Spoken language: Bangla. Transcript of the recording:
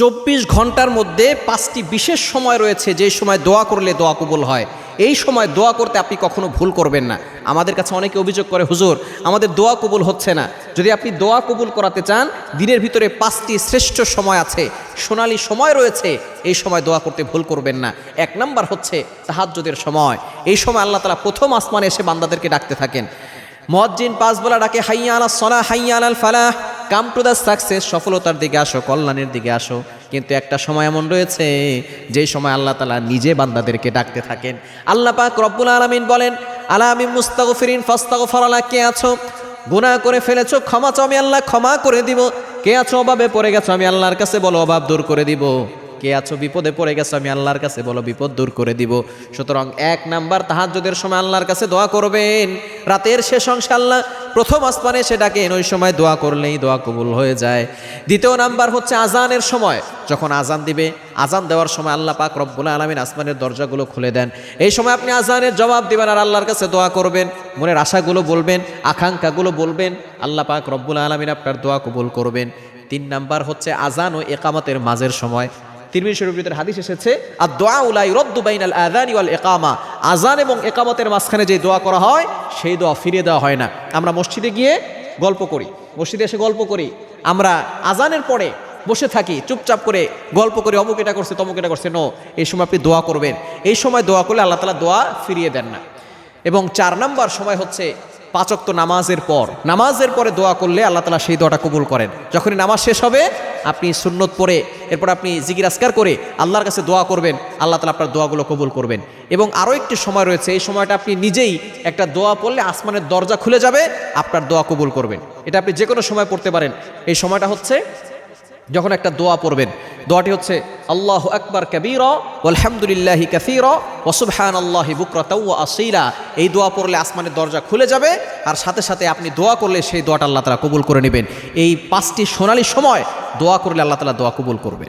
চব্বিশ ঘণ্টার মধ্যে পাঁচটি বিশেষ সময় রয়েছে, যে সময় দোয়া করলে দোয়া কবুল হয়। এই সময় দোয়া করতে আপনি কখনো ভুল করবেন না। আমাদের কাছে অনেকে অভিযোগ করে, হুজুর, আমাদের দোয়া কবুল হচ্ছে না। যদি আপনি দোয়া কবুল করাতে চান, দিনের ভিতরে পাঁচটি শ্রেষ্ঠ সময় আছে, সোনালি সময় রয়েছে, এই সময় দোয়া করতে ভুল করবেন না। এক নাম্বার হচ্ছে তাহাজ্জুদের সময়। এই সময় আল্লাহ তালা প্রথম আসমানে এসে বান্দাদেরকে ডাকতে থাকেন। মজ্জিন পাঁচ বলা ডাকে হাইয়া আলা সলা হাইয়া আলাল ফালাহ। কাম টু দ্য সাকসেস সফলতার দিকে আসো, কল্যাণের দিকে আসো। কিন্তু একটা সময় এমন রয়েছে যে সময় আল্লাহ তালা নিজে বান্দাদেরকে ডাকতে থাকেন। আল্লাহ পাক রব্বুল আলমিন বলেন, আলা আমি মুস্তাগফিরিন ফাস্তাগফারালা কে আছো? গুনাহ করে ফেলেছো, ক্ষমা চাও, আমি আল্লাহ ক্ষমা করে দিব। কে আছো, অভাবে পড়ে গেছো, আমি আল্লাহর কাছে বলো, অভাব দূর করে দিব। কে আছো, বিপদে পড়ে গেছো, আমি আল্লাহর কাছে বলো, বিপদ দূর করে দিব। সুতরাং এক নাম্বার তাহাজ্জুদের সময় আল্লাহর কাছে দোয়া করবেন। রাতের শেষ অংশে আল্লাহ প্রথম আসমানে সে ডাকেন ওই সময় দোয়া করলেই দোয়া কবুল হয়ে যায়। দ্বিতীয় নাম্বার হচ্ছে আজানের সময়। যখন আজান দিবে, আজান দেওয়ার সময় আল্লাহ পাক রব্বুল আলমিন আসমানের দরজাগুলো খুলে দেন। এই সময় আপনি আজানের জবাব দিবেন আর আল্লাহর কাছে দোয়া করবেন। মনের আশাগুলো বলবেন, আকাঙ্ক্ষাগুলো বলবেন। আল্লাহ পাক রব্বুল আলমিন আপনার দোয়া কবুল করবেন। তিন নাম্বার হচ্ছে আজান ও একামতের মাঝের সময়। তিরমিজি শরীফের হাদিস এসেছে আর দোয়া উলাই রদ্দু বাইনাল আযানি ওয়াল ইকামা। আজান এবং একামতের মাঝখানে যে দোয়া করা হয়, সেই দোয়া ফিরিয়ে দেওয়া হয় না। আমরা মসজিদে গিয়ে গল্প করি, মসজিদে এসে গল্প করি। আমরা আজানের পরে বসে থাকি, চুপচাপ করে গল্প করে, অমুক এটা করছে, তমুক এটা করছে। নো, এই সময় আপনি দোয়া করবেন। এই সময় দোয়া করলে আল্লাহ তালা দোয়া ফিরিয়ে দেন না। এবং চার নাম্বার সময় হচ্ছে পাঁচক্ত নামাজের পর। নামাজের পরে দোয়া করলে আল্লাহ তালা সেই দোয়াটা কবুল করেন। যখনই নামাজ শেষ হবে, আপনি সুন্নত পড়ে, এরপর আপনি জিকির আসকার করে আল্লাহর কাছে দোয়া করবেন, আল্লাহ তালা আপনার দোয়াগুলো কবুল করবেন। এবং আরও একটি সময় রয়েছে, এই সময়টা আপনি নিজেই একটা দোয়া পড়লে আসমানের দরজা খুলে যাবে, আপনার দোয়া কবুল করবেন। এটা আপনি যে কোনো সময় পড়তে পারেন। এই সময়টা হচ্ছে যখন একটা দোয়া পড়বেন। দোয়াটি হচ্ছে আল্লাহ আকবর কবির আলহামদুলিল্লাহ কাসির ওসুবহান আল্লাহ বুকরতাউ আসিলা। এই দোয়া পড়লে আসমানের দরজা খুলে যাবে, আর সাথে সাথে আপনি দোয়া করলে সেই দোয়াটা আল্লাহ তালা কবুল করে নেবেন। এই পাঁচটি সোনালি সময় দোয়া করলে আল্লাহ তালা দোয়া কবুল করবেন।